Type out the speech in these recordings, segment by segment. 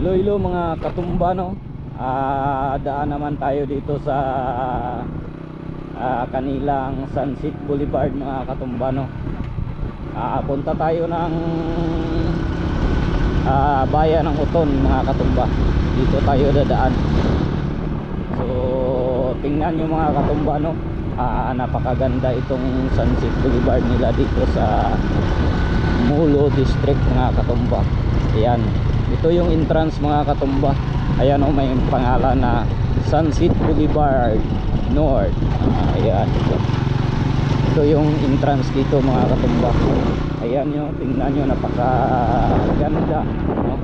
Iloilo mga katumba no. Ah, daan naman tayo dito sa ah, kanilang Sunset Boulevard mga katumba no. Ah, punta tayo ng ah, bayan ng Uton mga katumba. Dito tayo dadaan. So, tingnan nyo mga katumba no. Ah, napakaganda itong Sunset Boulevard nila dito sa Mulo District mga katumba. Ayan. Ito yung entrance mga katumba. Ayan o may pangalan na Sunset Boulevard North. Ayan. Ito. yung entrance dito mga katumba. Ayan nyo. Tingnan nyo. Napakaganda. No?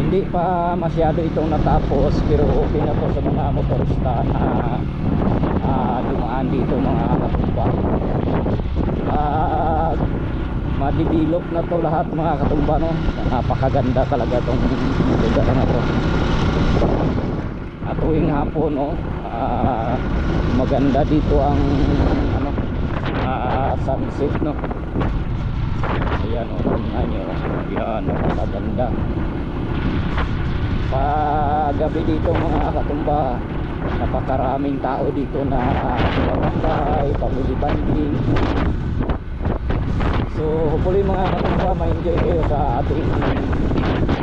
Hindi pa masyado itong natapos pero okay na to sa mga motorista na ah, dumaan dito mga katumba. Ah, madidevelop na to lahat mga katumba no? Napakaganda talaga tong lugar na to. At tuwing hapon no ah, maganda dito ang ano ah, sunset no? Ayan o tingnan nyo. Ayan napakaganda. Pag gabi dito mga katumba napakaraming tao dito na pamabay, pamili banding So, hopefully mga katumba, ma-enjoy kayo sa ating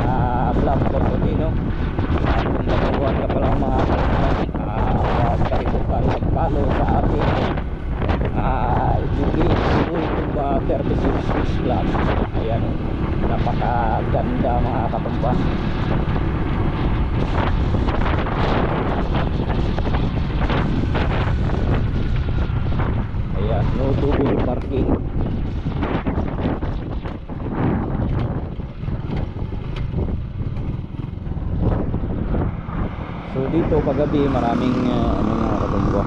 uh, vlog for today, no? At kung nagawa ka pala mga katumba, uh, huwag kalimutan mag-follow sa ating uh, UB Subuhi Tumba 36 Club. Ayan, oh. napakaganda mga katumba. Ayan, no double parking. So dito paggabi maraming uh, ano mga katumba.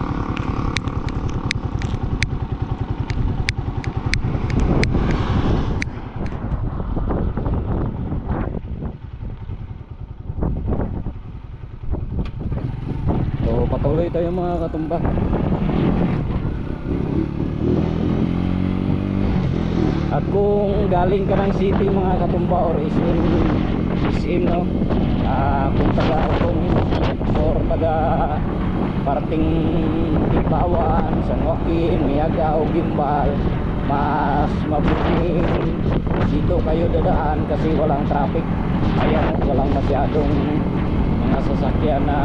So patuloy tayo mga katumba. At kung galing ka ng city mga katumba or SM, SM no, ah kung taga Utong or taga parting Tipawan, San Joaquin, Miagao, Gimbal, mas mabuti dito kayo dadaan kasi walang traffic. Ayan, walang masyadong mga sasakyan na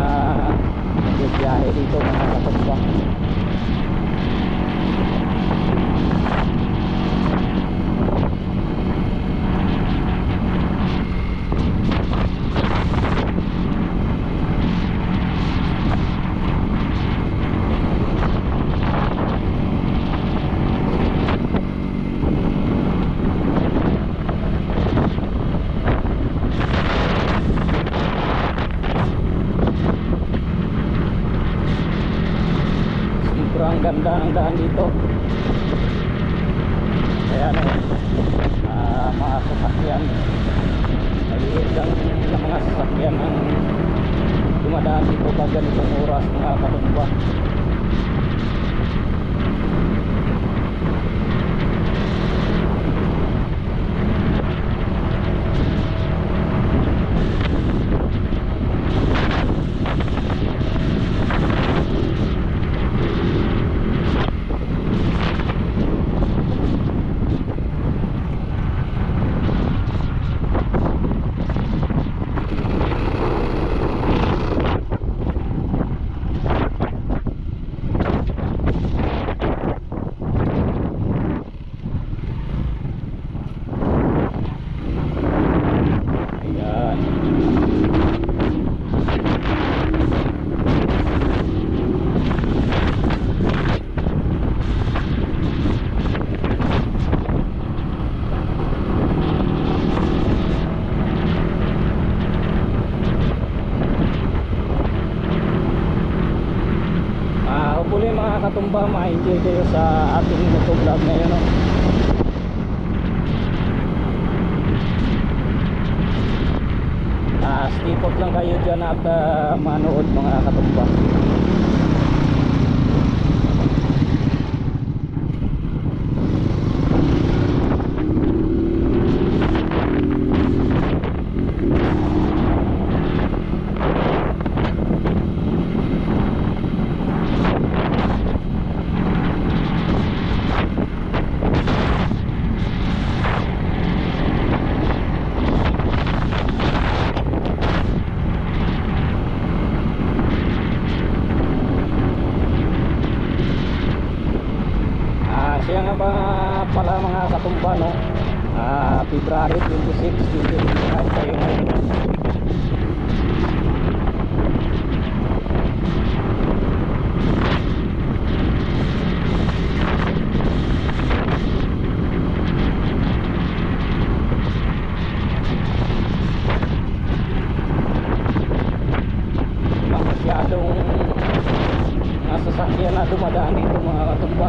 nagbibiyahe dito mga katumba. Ganda ng daan dito. Kaya ano ah, mga sasakyan. Maliit lang ang mga sasakyan ang dumadaan dito pag ganitong oras mga katumba ayan Ah, hopefully mga katumba, ma-enjoy kayo sa ating motovlog ngayon. No? Ah, stay put lang kayo dyan at ah, manood mga katumba. February 26, 2025 tayo ngayon. Masyadong nasasakyan na dumadaan mga katumba.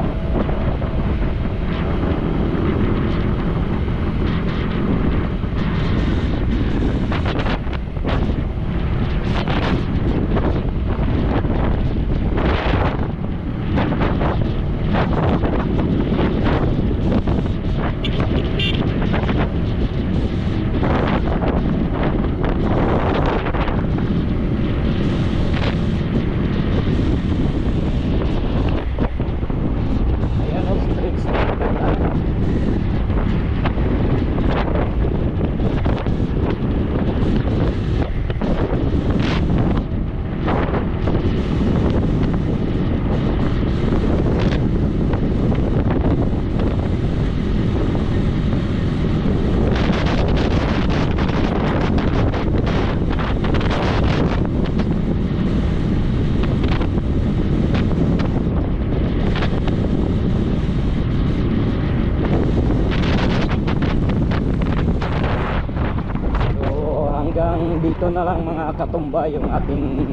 Dito na lang mga katumba yung ating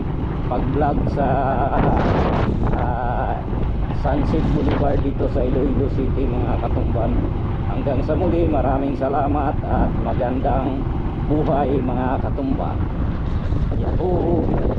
pag-vlog sa ah, Sunset Boulevard dito sa Iloilo City mga katumban. Hanggang sa muli maraming salamat at magandang buhay mga katumba. Yahoo!